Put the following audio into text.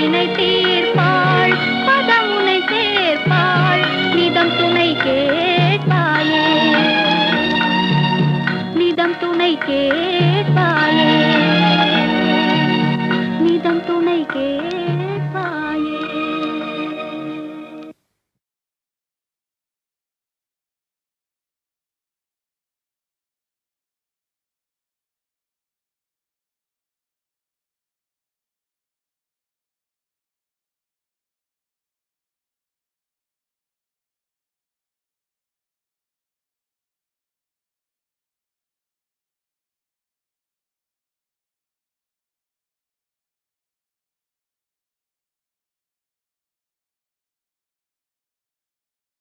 வினை தீர்ப்பாள் பதம் உனை சேர்ப்பாள் நிதம் துணை கேட்பாயே நிதம் துணை கேட்பாயே நிதம் துணை கேட்பாய்